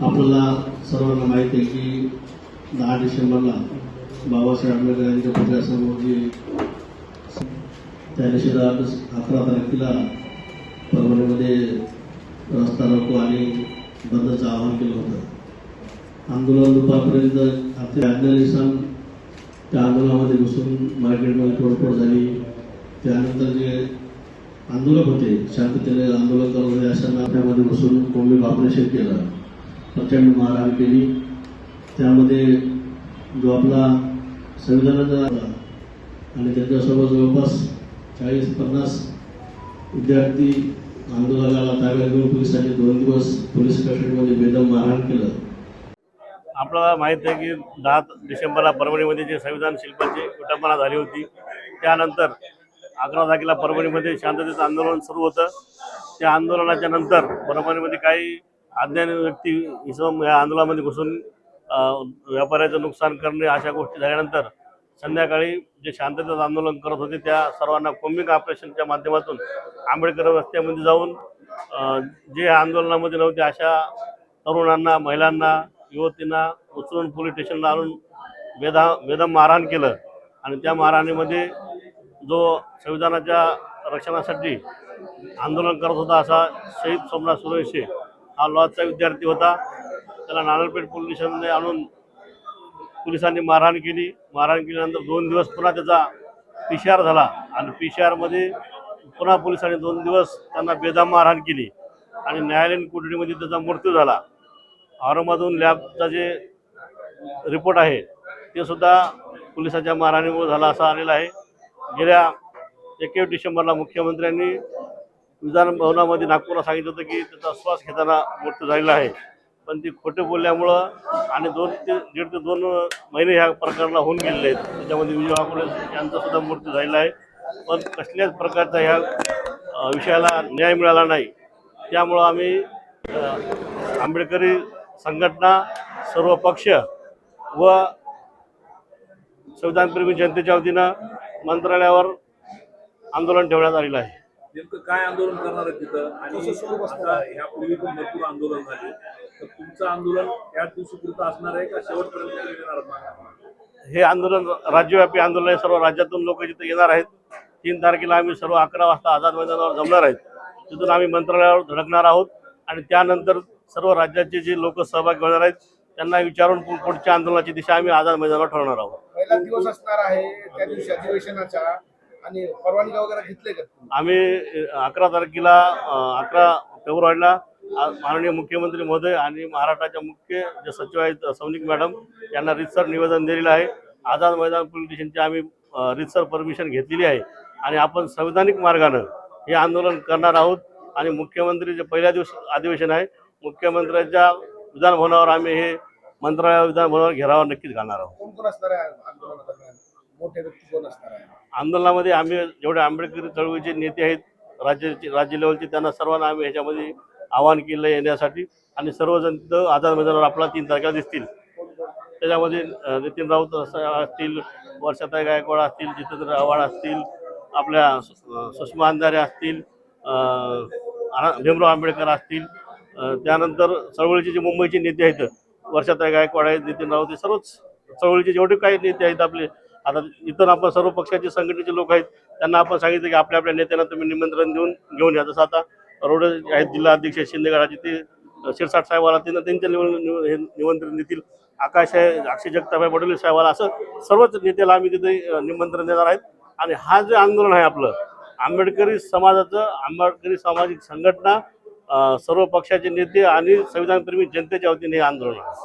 आपल्याला सर्वांना माहिती आहे की दहा डिसेंबरला बाबासाहेब आंबेडकर यांच्या पुतळ्यासमोर जे त्या दिवशीला अकरा तारखेला परभणीमध्ये रस्ता रोको आणि बंदचं आवाहन केलं होतं. आंदोलन दुपारपर्यंत आपल्या अज्ञानिसान त्या आंदोलनामध्ये घुसून मार्केटमध्ये तोडफोड झाली. त्यानंतर जे आंदोलक होते शांततेने आंदोलन करत होते अशा नात्यामध्ये घुसून कोंबी ऑपरेशन केलं. प्रचंड मारहाण केली. त्यामध्ये जो आपला संविधानाचा आणि त्याच्यासोबत जवळपास चाळीस पन्नास विद्यार्थी आंदोलनाला ताब्यात घेऊन पोलिसांनी दोन दिवस पोलीस कस्टडीमध्ये बेदम मारहाण केलं. आपल्याला माहीत आहे की दहा डिसेंबरला परभणीमध्ये जे संविधान शिल्पाची विटंबना झाली होती त्यानंतर अकरा तारखेला परभणीमध्ये शांततेचं आंदोलन सुरू होतं. त्या आंदोलनाच्या नंतर परभणीमध्ये काही अज्ञान व्यक्ती इसम या आंदोलनामध्ये घुसून व्यापाऱ्याचं नुकसान करणे अशा गोष्टी झाल्यानंतर संध्याकाळी जे शांततेचं आंदोलन करत होते त्या सर्वांना कोमिक ऑपरेशनच्या माध्यमातून आंबेडकर रस्त्यामध्ये जाऊन जे आंदोलनामध्ये नव्हते अशा तरुणांना महिलांना युवतींना उचलून पोलीस स्टेशनला आणून वेदा वेदम मारहाण केलं. आणि त्या मारहाणीमध्ये जो संविधानाच्या रक्षणासाठी आंदोलन करत होता असा शहीद सोमनाथ सुरेशे हा लॉजचा विद्यार्थी होता. त्याला नानलपेठ पोलिसांनी आणून पोलिसांनी मारहाण केली. मारहाण केल्यानंतर दोन दिवस पुन्हा त्याचा पी सी आर झाला. आणि पी सी आरमध्ये पुन्हा पोलिसांनी दोन दिवस त्यांना बेदाम मारहाण केली. आणि न्यायालयीन कोठडीमध्ये त्याचा मृत्यू झाला. औरंगाबादहून लॅबचा जे रिपोर्ट आहे ते सुद्धा पोलिसांच्या मारहाणीमुळे झाला असा आलेला आहे. गेल्या एकवीस डिसेंबरला मुख्यमंत्र्यांनी विधान भवनामध्ये नागपूरला सांगितलं होतं की त्याचा श्वास घेताना मृत्यू झालेला आहे. पण ती खोटे बोलल्यामुळं आणि दोन ते दीड ते दोन महिने ह्या प्रकरणाला होऊन गेलेले आहेत. त्याच्यामध्ये विजय वाकुळे यांचा सुद्धा मृत्यू झालेला आहे. पण कसल्याच प्रकारचा ह्या विषयाला न्याय मिळाला नाही. त्यामुळं आम्ही आंबेडकरी संघटना सर्व पक्ष व संविधानप्रेमी जनतेच्या वतीनं मंत्रालयावर आंदोलन ठेवण्यात आलेलं आहे. नेमकं काय आंदोलन करणार आहे तिथं? आणि ह्यापूर्वी पण भरपूर आंदोलन झाले. तर तुमचं आंदोलन याच दिवशी पुरतं असणार आहे का शेवटपर्यंत येणार? हे आंदोलन राज्यव्यापी आंदोलन आहे सर्व राज्यातून लोक जिथे येणार आहेत तीन तारखेला आम्ही सर्व अकरा वाजता आझाद मैदानावर जमणार आहेत. तिथून आम्ही मंत्रालयावर धडकणार आहोत आणि त्यानंतर सर्व राज्याचे जे लोक सहभागी होणार आहेत त्यांना विचारून पुढच्या आंदोलनाची दिशा आम्ही आझाद मैदानावर ठरवणार आहोत. पहिला दिवस असणार आहे त्या दिवशी अधिवेशनाचा. आणि परवानगी वगैरे घेतले का? आम्ही अकरा तारखेला अकरा फेब्रुवारीला माननीय मुख्यमंत्री महोदय आणि महाराष्ट्राच्या मुख्य जे सचिव आहेत सौनिक मॅडम यांना रितसर निवेदन दिलेलं आहे. आझाद मैदान पोलीस स्टेशनची आम्ही रितसर परमिशन घेतलेली आहे. आणि आपण संविधानिक मार्गानं हे आंदोलन करणार आहोत. आणि मुख्यमंत्री जे पहिल्या दिवस अधिवेशन आहे मुख्यमंत्र्यांच्या विधानभवनावर आम्ही हे मंत्रालय विधानभवनावर घेरावर नक्कीच घालणार आहोत. कोण कोण असणार आहे आंदोलनादरम्यान? मोठे व्यक्ती कोण असणार आहे? आंदोलनामध्ये आम्ही जेवढे आंबेडकरी चळवळीचे नेते आहेत राज्याचे राज्य लेवलचे त्यांना सर्वांना आम्ही ह्याच्यामध्ये आवाहन केलं येण्यासाठी. आणि सर्वजण तिथं आझाद मैदानावर आपला तीन तारखेला दिसतील. त्याच्यामध्ये नितीन राऊत असतील वर्षाताई गायकवाड असतील जितेंद्र आव्हाड असतील आपल्या सुषमा अंधारे असतील भीमराव आंबेडकर असतील. त्यानंतर चळवळीचे जे मुंबईचे नेते आहेत वर्षाताई गायकवाड आहेत नितीन राऊत हे सर्वच चळवळीचे जेवढे काही नेते आहेत आपले आता इतर आपण सर्व पक्षाचे संघटनेचे लोक आहेत त्यांना आपण सांगितलं की आपल्या आपल्या नेत्यांना तुम्ही निमंत्रण देऊन घेऊन या. जसं आता रोड आहेत जिल्हा अध्यक्ष शिंदेगडाचे ते शिरसाट साहेबाला त्यांना त्यांच्या हे निमंत्रण देतील. आकाश आहे अक्षय जगताबाई वडोले साहेबाला असं सर्वच नेत्याला आम्ही तिथे निमंत्रण देणार आहेत. आणि हा जे आंदोलन आहे आपलं आंबेडकरी समाजाचं आंबेडकरी सामाजिक संघटना सर्व पक्षाचे नेते आणि संविधानप्रेमी जनतेच्या वतीने हे आंदोलन आहे.